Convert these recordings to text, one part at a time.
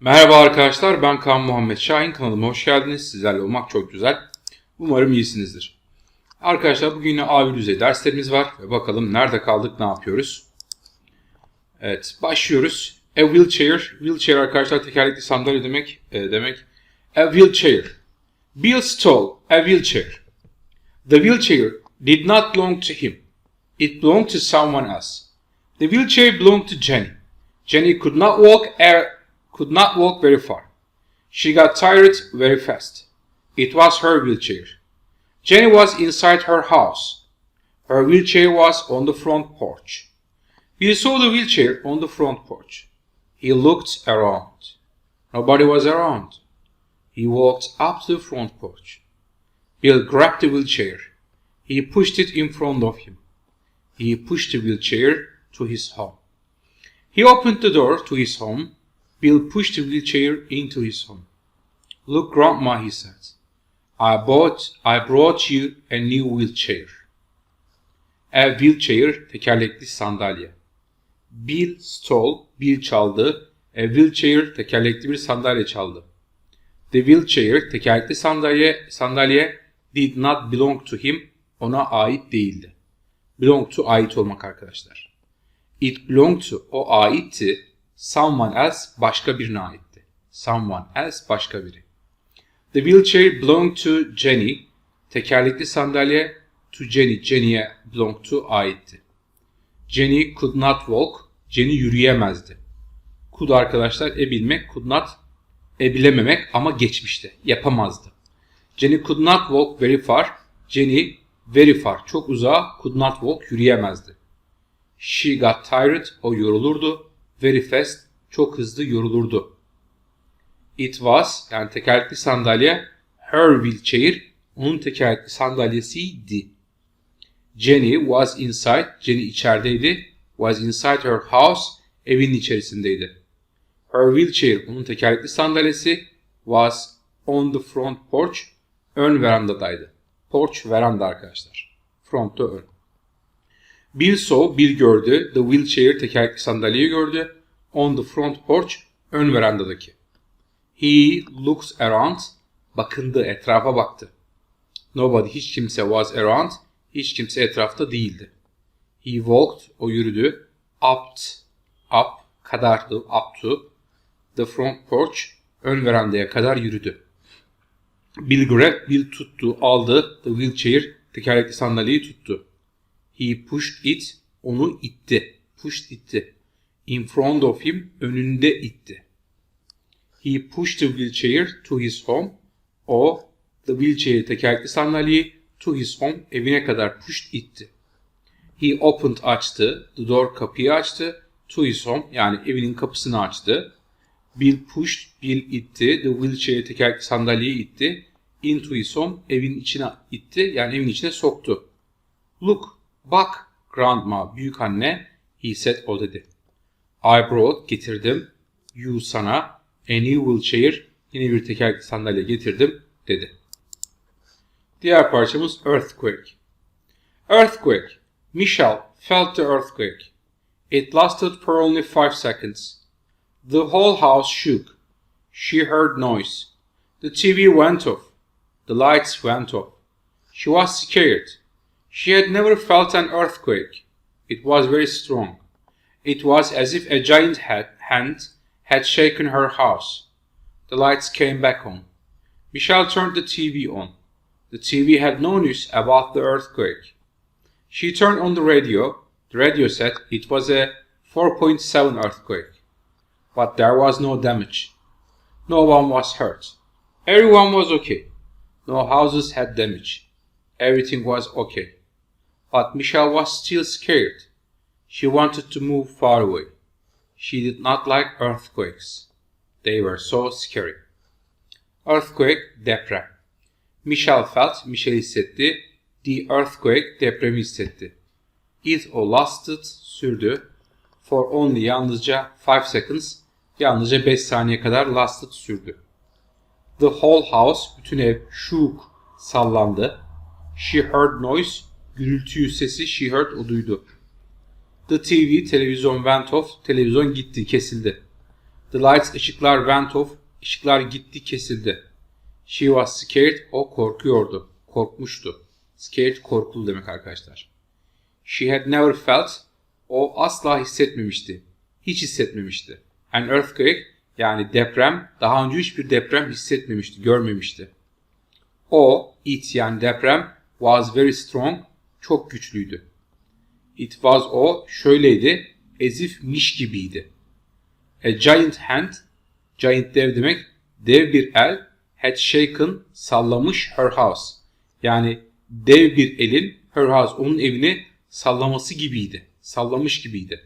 Merhaba arkadaşlar ben Kaan Muhammed Şahin kanalıma hoş geldiniz. Sizlerle olmak çok güzel. Umarım iyisinizdir. Arkadaşlar bugün yine A1 düzey derslerimiz var ve bakalım nerede kaldık ne yapıyoruz. Evet başlıyoruz. A wheelchair. Wheelchair arkadaşlar tekerlekli sandalye demek. e, demek. A wheelchair. Bill stole a wheelchair. The wheelchair did not belong to him. It belonged to someone else. The wheelchair belonged to Jenny. Jenny could not walk could not walk very far. She got tired very fast. It was her wheelchair. Jenny was inside her house. Her wheelchair was on the front porch. Bill saw the wheelchair on the front porch. He looked around. Nobody was around. He walked up to the front porch. Bill grabbed the wheelchair. He pushed it in front of him. He pushed the wheelchair to his home. He opened the door to his home. Bill pushed the wheelchair into his home. Look, Grandma, he said. I bought, I brought you a new wheelchair. A wheelchair, tekerlekli sandalye. Bill stole, Bill çaldı. A wheelchair, tekerlekli bir sandalye çaldı. The wheelchair, tekerlekli sandalye, sandalye did not belong to him, ona ait değildi. Belong to ait olmak arkadaşlar. It belonged to o aitti. Someone else başka birine aitti. Someone else başka biri. The wheelchair belonged to Jenny. Tekerlekli sandalye to Jenny. Jenny'e belonged to aitti. Jenny could not walk. Jenny yürüyemezdi. Could arkadaşlar ebilmek, could not ebilememek ama geçmişte. Yapamazdı. Jenny could not walk very far. Jenny very far çok uzağa could not walk yürüyemezdi. She got tired o yorulurdu. Very fast çok hızlı yorulurdu. It was yani tekerlekli sandalye her wheelchair onun tekerlekli sandalyesiydi. Jenny was inside Jenny içerideydi. Was inside her house evin içerisindeydi. Her wheelchair onun tekerlekli sandalyesi was on the front porch ön verandadaydı. Porch veranda arkadaşlar. Front'ta ön. Bill saw, Bill gördü. The wheelchair tekerlekli sandalyeyi gördü. On the front porch ön verandadaki. He looks around. Bakındı, etrafa baktı. Nobody, hiç kimse was around. Hiç kimse etrafta değildi. He walked, o yürüdü. Up, up, kadardı, up to. The front porch, ön verandaya kadar yürüdü. Bill grabbed, Bill tuttu, aldı. The wheelchair, tekerlekli sandalyeyi tuttu. He pushed it, onu itti. Pushed itti. In front of him, önünde itti. He pushed the wheelchair to his home. O, the wheelchair tekerlekli sandalyeyi to his home, evine kadar pushed itti. He opened açtı, the door kapıyı açtı, to his home yani evinin kapısını açtı. Bill pushed, Bill itti, the wheelchair tekerlekli sandalyeyi itti. Into his home, evin içine itti yani evin içine soktu. Look, bak, grandma, büyük anne, he said, o dedi. I brought, getirdim, you sana, a new wheelchair, yeni bir tekerlekli sandalye getirdim, dedi. Diğer parçamız Earthquake. Earthquake. Michelle felt the earthquake. It lasted for only five seconds. The whole house shook. She heard noise. The TV went off. The lights went off. She was scared. She had never felt an earthquake. It was very strong. It was as if a giant ha- hand had shaken her house. The lights came back on. Michelle turned the TV on. The TV had no news about the earthquake. She turned on the radio. The radio said it was a 4.7 earthquake. But there was no damage. No one was hurt. Everyone was okay. No houses had damage. Everything was okay. But Michelle was still scared. She wanted to move far away. She did not like earthquakes. They were so scary. Earthquake, deprem. Michelle felt, Michelle hissetti. The earthquake, depremi hissetti. It o lasted, sürdü. For only yalnızca 5 seconds, yalnızca 5 saniye kadar lasted sürdü. The whole house, bütün ev shook, sallandı. She heard noise, gürültüyü sesi she heard o duydu. The TV, televizyon went off, televizyon gitti, kesildi. The lights ışıklar went off. Işıklar gitti kesildi. She was scared. O korkuyordu. Korkmuştu. Scared korkulu demek arkadaşlar. She had never felt. O asla hissetmemişti. Hiç hissetmemişti. An earthquake yani deprem daha önce hiçbir deprem hissetmemişti, görmemişti. O, it yani deprem was very strong, çok güçlüydü. It was o şöyleydi, as if miş gibiydi. A giant hand, giant dev demek, dev bir el, had shaken, sallamış her house. Yani dev bir elin her house, onun evini sallaması gibiydi. Sallamış gibiydi.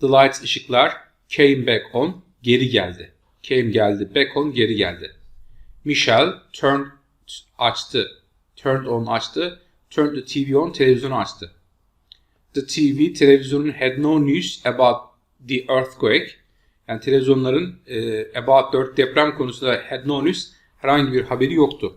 The lights, ışıklar, came back on, geri geldi. Came geldi, back on, geri geldi. Michelle turned, açtı. Turned on açtı. Turned the TV on, televizyonu açtı. The TV, televizyonun had no news about the earthquake. Yani televizyonların e, about 4 deprem konusunda had no news, herhangi bir haberi yoktu.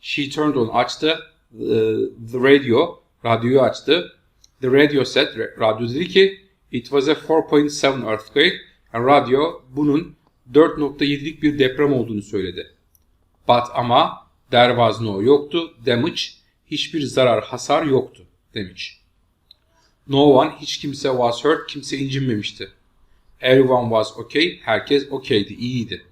She turned on, açtı. The, the radio, radyoyu açtı. The radio said, radyo dedi ki, it was a 4.7 earthquake. Yani radyo bunun 4.7'lik bir deprem olduğunu söyledi. But ama there was no yoktu. Damage hiçbir zarar hasar yoktu demiş. No one hiç kimse was hurt kimse incinmemişti. Everyone was okay herkes okeydi iyiydi.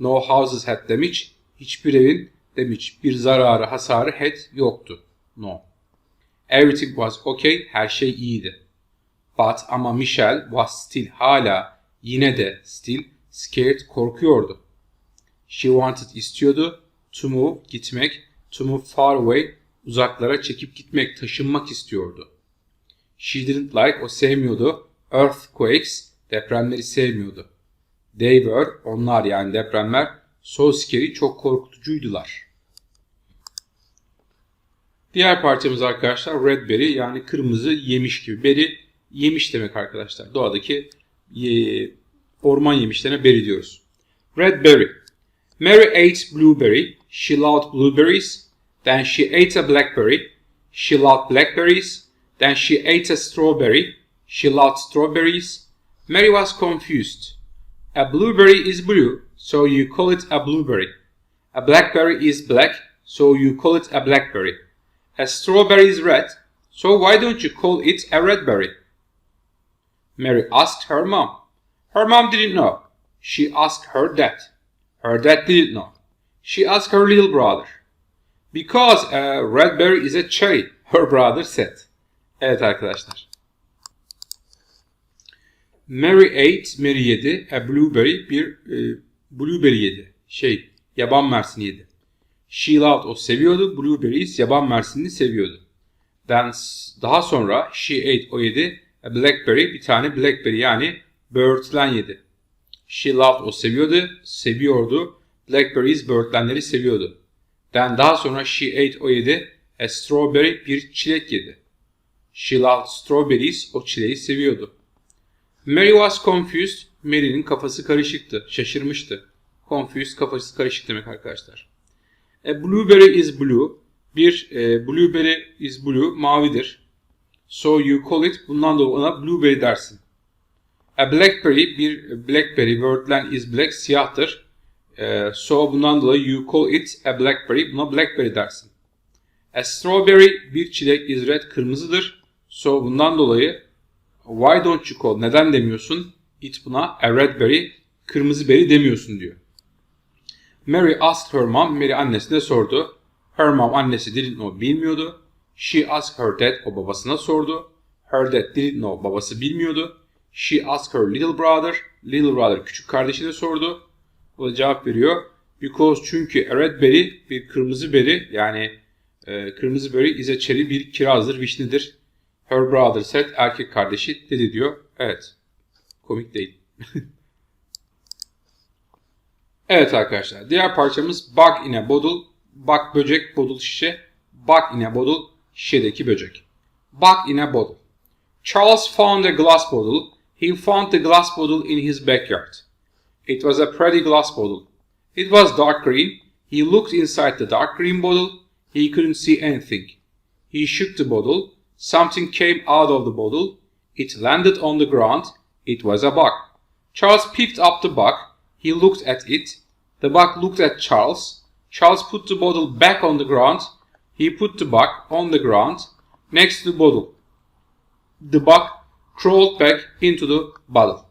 No houses had damage hiçbir evin damage bir zararı hasarı had yoktu. No. Everything was okay her şey iyiydi. But ama Michelle was still hala yine de still scared korkuyordu. She wanted istiyordu to move gitmek, to move far away uzaklara çekip gitmek, taşınmak istiyordu. She didn't like o sevmiyordu. Earthquakes depremleri sevmiyordu. They were onlar yani depremler so scary çok korkutucuydular. Diğer parçamız arkadaşlar red berry yani kırmızı yemiş gibi. Berry yemiş demek arkadaşlar. Doğadaki e, orman yemişlerine berry diyoruz. Red berry. Mary ate blueberry. She loved blueberries. Then she ate a blackberry. She loved blackberries. Then she ate a strawberry. She loved strawberries. Mary was confused. A blueberry is blue, so you call it a blueberry. A blackberry is black, so you call it a blackberry. A strawberry is red, so why don't you call it a redberry? Mary asked her mom. Her mom didn't know. She asked her dad. Her dad didn't know. She asked her little brother. Because a raspberry is a cherry, her brother said. Evet arkadaşlar. Mary ate, Mary yedi. A blueberry, bir e, blueberry yedi. Şey, yaban mersini yedi. She loved, o seviyordu. Blueberries, yaban mersinini seviyordu. Then, daha sonra she ate, o yedi. A blackberry, bir tane blackberry yani böğürtlen yedi. She loved, o seviyordu. Seviyordu. Blackberries, böğürtlenleri seviyordu. Then daha sonra she ate, o yedi. A strawberry, bir çilek yedi. She loved strawberries, o çileği seviyordu. Mary was confused. Mary'nin kafası karışıktı, şaşırmıştı. Confused, kafası karışık demek arkadaşlar. A blueberry is blue. Bir e, blueberry is blue, mavidir. So you call it, bundan dolayı ona blueberry dersin. A blackberry, bir blackberry, wordland is black, siyahtır. E, so bundan dolayı you call it a blackberry, buna blackberry dersin. A strawberry, bir çilek is red, kırmızıdır. So bundan dolayı why don't you call, neden demiyorsun? It buna a red berry, kırmızı berry demiyorsun diyor. Mary asked her mom, Mary annesine sordu. Her mom annesi didn't know, bilmiyordu. She asked her dad, o babasına sordu. Her dad didn't know, babası bilmiyordu. She asked her little brother, little brother küçük kardeşine sordu. O da cevap veriyor. Because çünkü a red berry bir kırmızı beri yani e, kırmızı berry is a cherry bir kirazdır, vişnedir. Her brother said erkek kardeşi dedi diyor. Evet. Komik değil. evet arkadaşlar. Diğer parçamız bug in a bottle. Bug böcek, bottle şişe. Bug in a bottle şişedeki böcek. Bug in a bottle. Charles found a glass bottle. He found the glass bottle in his backyard. It was a pretty glass bottle. It was dark green. He looked inside the dark green bottle. He couldn't see anything. He shook the bottle. Something came out of the bottle. It landed on the ground. It was a bug. Charles picked up the bug. He looked at it. The bug looked at Charles. Charles put the bottle back on the ground. He put the bug on the ground next to the bottle. The bug crawled back into the bottle.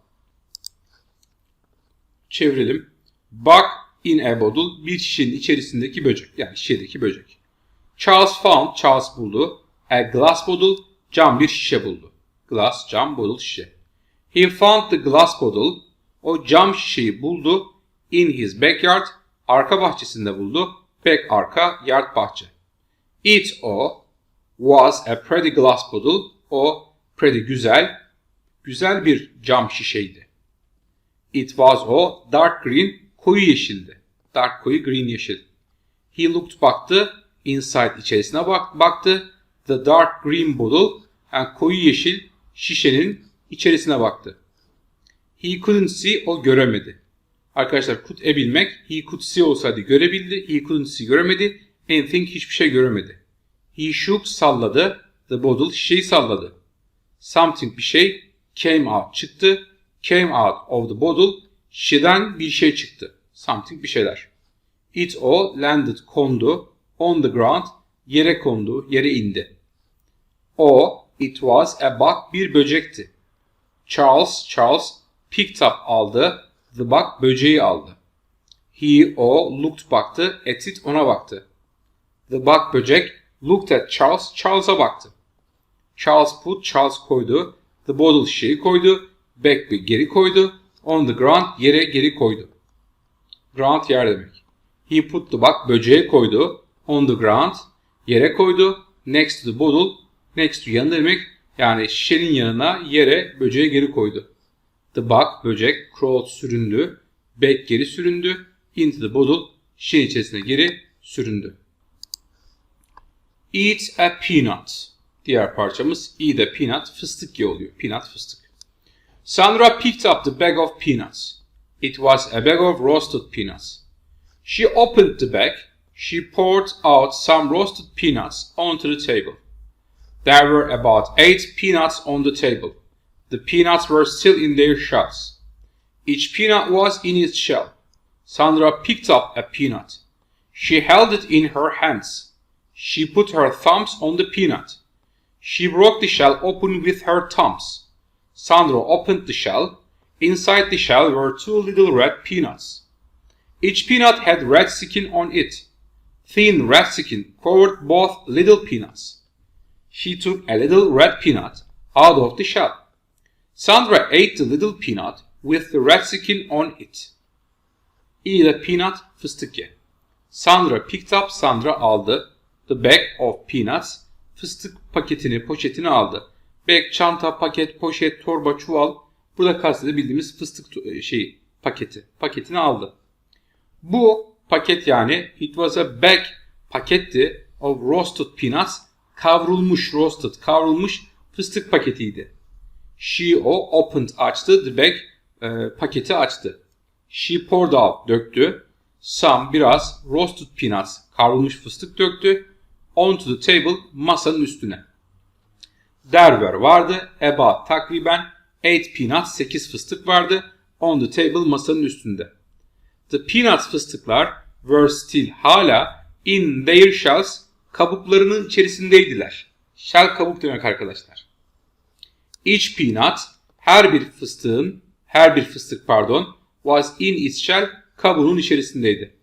Çevirelim. Bug in a bottle bir şişenin içerisindeki böcek. Yani şişedeki böcek. Charles found, Charles buldu. A glass bottle, cam bir şişe buldu. Glass, cam, bottle, şişe. He found the glass bottle, o cam şişeyi buldu. In his backyard, arka bahçesinde buldu. Back arka, yard bahçe. It o was a pretty glass bottle, o pretty güzel, güzel bir cam şişeydi. It was o dark green, koyu yeşildi. Dark koyu green yeşil. He looked baktı, inside içerisine bak, baktı. The dark green bottle, yani koyu yeşil şişenin içerisine baktı. He couldn't see, o göremedi. Arkadaşlar could e bilmek, he could see olsaydı görebildi, he couldn't see göremedi, anything hiçbir şey göremedi. He shook, salladı, the bottle şişeyi salladı. Something bir şey, came out çıktı, came out of the bottle, şişeden bir şey çıktı. Something bir şeyler. It o landed kondu, on the ground, yere kondu, yere indi. O, it was a bug, bir böcekti. Charles, Charles picked up aldı, the bug böceği aldı. He, o looked baktı, at it ona baktı. The bug böcek looked at Charles, Charles'a baktı. Charles put, Charles koydu, the bottle şişeyi koydu, back bir geri koydu, on the ground yere geri koydu. Ground yer demek. He put the bug böceğe koydu, on the ground yere koydu, next to the bottle next to yanı demek yani şişenin yanına yere böceği geri koydu. The bug böcek crawled süründü, back geri süründü, into the bottle şişenin içerisine geri süründü. Eat a peanut. Diğer parçamız eat a peanut fıstık ye oluyor. Peanut fıstık. Sandra picked up the bag of peanuts. It was a bag of roasted peanuts. She opened the bag. She poured out some roasted peanuts onto the table. There were about eight peanuts on the table. The peanuts were still in their shells. Each peanut was in its shell. Sandra picked up a peanut. She held it in her hands. She put her thumbs on the peanut. She broke the shell open with her thumbs. Sandra opened the shell. Inside the shell were two little red peanuts. Each peanut had red skin on it. Thin red skin covered both little peanuts. She took a little red peanut out of the shell. Sandra ate the little peanut with the red skin on it. Eat a peanut fıstık ye. Sandra picked up, Sandra aldı. The bag of peanuts, fıstık paketini, poşetini aldı. Bag, çanta, paket, poşet, torba, çuval. Burada kastedebildiğimiz fıstık şeyi, paketi. Paketini aldı. Bu paket yani it was a bag paketti of roasted peanuts kavrulmuş roasted kavrulmuş fıstık paketiydi. She o opened açtı the bag e, paketi açtı. She poured out döktü. Some biraz roasted peanuts kavrulmuş fıstık döktü. Onto the table masanın üstüne. Were vardı. About takriben 8 peanuts 8 fıstık vardı. On the table masanın üstünde. The peanuts fıstıklar were still hala in their shells kabuklarının içerisindeydiler. Shell kabuk demek arkadaşlar. Each peanut her bir fıstığın her bir fıstık pardon was in its shell kabuğunun içerisindeydi.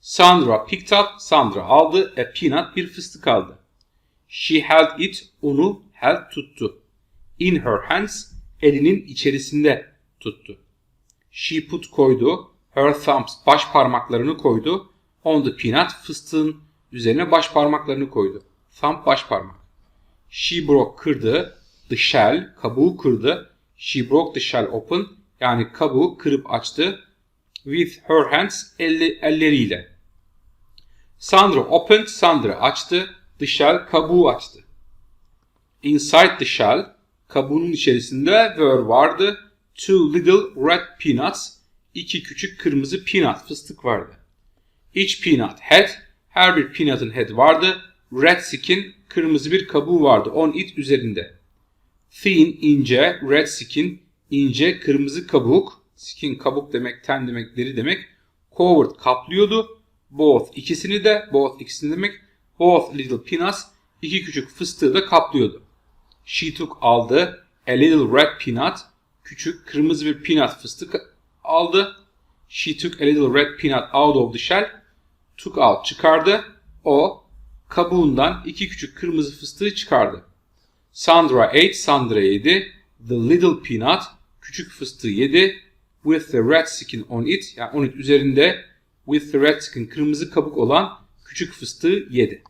Sandra picked up Sandra aldı a peanut bir fıstık aldı. She held it onu held tuttu. In her hands elinin içerisinde tuttu. She put koydu her thumbs baş parmaklarını koydu on the peanut fıstığın üzerine baş parmaklarını koydu. Thumb baş parmak. She broke kırdı. The shell kabuğu kırdı. She broke the shell open yani kabuğu kırıp açtı. With her hands elle, elleriyle. Sandra opened Sandra açtı. The shell kabuğu açtı. Inside the shell kabuğunun içerisinde were vardı. Two little red peanuts iki küçük kırmızı peanut fıstık vardı. Each peanut had her bir peanut'ın head vardı. Red skin kırmızı bir kabuğu vardı. On it üzerinde. Thin ince red skin ince kırmızı kabuk Skin kabuk demek, ten demek, deri demek. Covered kaplıyordu. Both ikisini de, both ikisini demek. Both little peanuts iki küçük fıstığı da kaplıyordu. She took aldı. A little red peanut küçük kırmızı bir peanut fıstık aldı. She took a little red peanut out of the shell. Took out çıkardı. O kabuğundan iki küçük kırmızı fıstığı çıkardı. Sandra ate, Sandra yedi. The little peanut, küçük fıstığı yedi. With the red skin on it, yani on it üzerinde with the red skin, kırmızı kabuk olan küçük fıstığı yedi.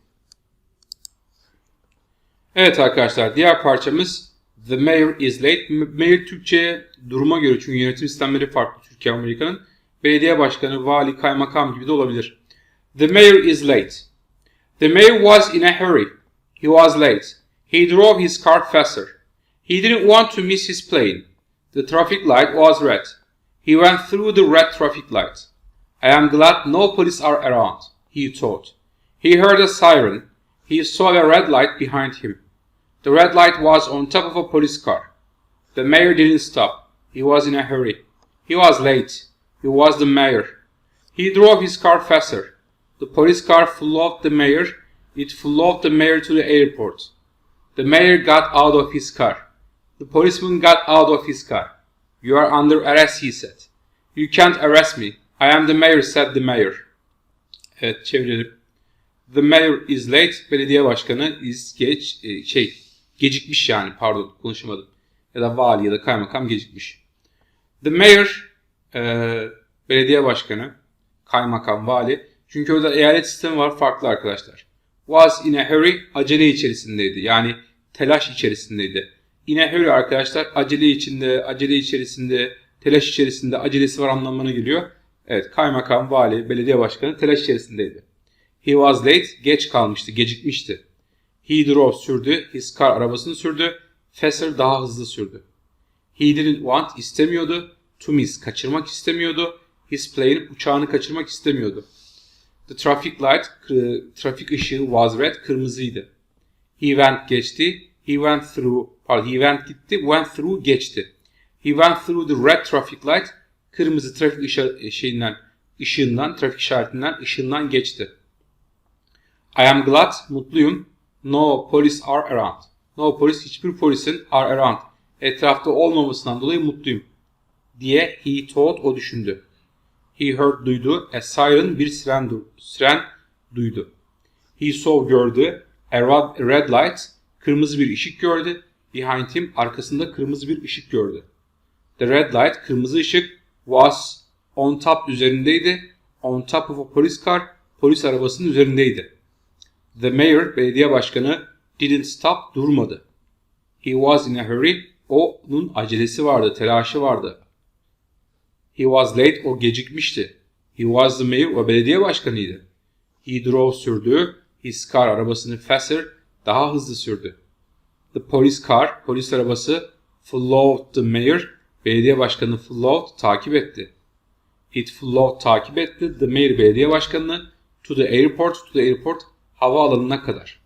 Evet arkadaşlar, diğer parçamız The Mayor is late. Mayor Türkçe duruma göre çünkü yönetim sistemleri farklı Türkiye Amerika'nın. Belediye başkanı, vali, kaymakam gibi de olabilir. The mayor is late. The mayor was in a hurry. He was late. He drove his car faster. He didn't want to miss his plane. The traffic light was red. He went through the red traffic light. I am glad no police are around, he thought. He heard a siren. He saw a red light behind him. The red light was on top of a police car. The mayor didn't stop. He was in a hurry. He was late. He was the mayor. He drove his car faster. The police car followed the mayor. It followed the mayor to the airport. The mayor got out of his car. The policeman got out of his car. You are under arrest, he said. You can't arrest me. I am the mayor, said the mayor. Evet çevirelim. The mayor is late. Belediye başkanı is geç e, şey gecikmiş yani pardon konuşamadım. Ya da vali ya da kaymakam gecikmiş. The mayor e, belediye başkanı, kaymakam, vali. Çünkü orada eyalet sistemi var farklı arkadaşlar. Was in a hurry acele içerisindeydi. Yani telaş içerisindeydi. In a hurry arkadaşlar acele içinde, acele içerisinde, telaş içerisinde acelesi var anlamına geliyor. Evet kaymakam, vali, belediye başkanı telaş içerisindeydi. He was late geç kalmıştı, gecikmişti. He drove sürdü, his car arabasını sürdü. Faster daha hızlı sürdü. He didn't want istemiyordu. To miss kaçırmak istemiyordu. His plane uçağını kaçırmak istemiyordu. The traffic light trafik ışığı was red kırmızıydı. He went geçti. He went through pardon he went gitti. Went through geçti. He went through the red traffic light kırmızı trafik ışığı şeyinden ışığından trafik işaretinden ışığından geçti. I am glad mutluyum. No police are around. No polis hiçbir polisin are around. Etrafta olmamasından dolayı mutluyum diye he thought o düşündü. He heard duydu. A siren bir siren, du- siren duydu. He saw gördü. A red light kırmızı bir ışık gördü. Behind him arkasında kırmızı bir ışık gördü. The red light kırmızı ışık was on top üzerindeydi. On top of a police car polis arabasının üzerindeydi. The mayor belediye başkanı didn't stop durmadı. He was in a hurry. Onun acelesi vardı, telaşı vardı. He was late, o gecikmişti. He was the mayor, o belediye başkanıydı. He drove sürdü. His car, arabasını faster, daha hızlı sürdü. The police car, polis arabası followed the mayor, belediye başkanı followed, takip etti. It followed, takip etti. The mayor, belediye başkanını to the airport, to the airport, havaalanına kadar.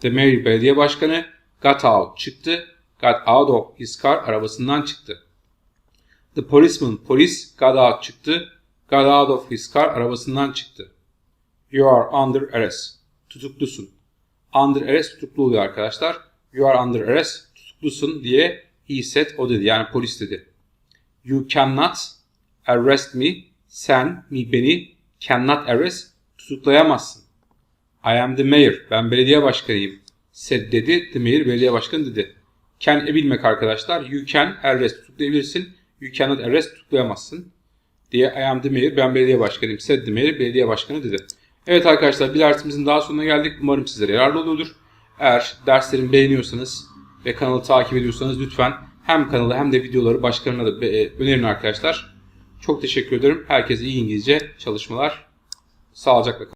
The mayor, belediye başkanı got out, çıktı. Got out of his car, arabasından çıktı. The policeman, polis got out çıktı. Got out of his car, arabasından çıktı. You are under arrest. Tutuklusun. Under arrest tutuklu oluyor arkadaşlar. You are under arrest. Tutuklusun diye he said o dedi. Yani polis dedi. You cannot arrest me. Sen mi beni cannot arrest tutuklayamazsın. I am the mayor. Ben belediye başkanıyım. Said dedi. The mayor belediye başkanı dedi. Can e bilmek arkadaşlar. You can arrest tutuklayabilirsin. You cannot arrest tutuklayamazsın. Diye I am the mayor. Ben belediye başkanıyım. Said the mayor belediye başkanı dedi. Evet arkadaşlar bir dersimizin daha sonuna geldik. Umarım sizlere yararlı oluyordur. Eğer derslerimi beğeniyorsanız ve kanalı takip ediyorsanız lütfen hem kanalı hem de videoları başkalarına da be- önerin arkadaşlar. Çok teşekkür ederim. Herkese iyi İngilizce çalışmalar. Sağlıcakla kalın.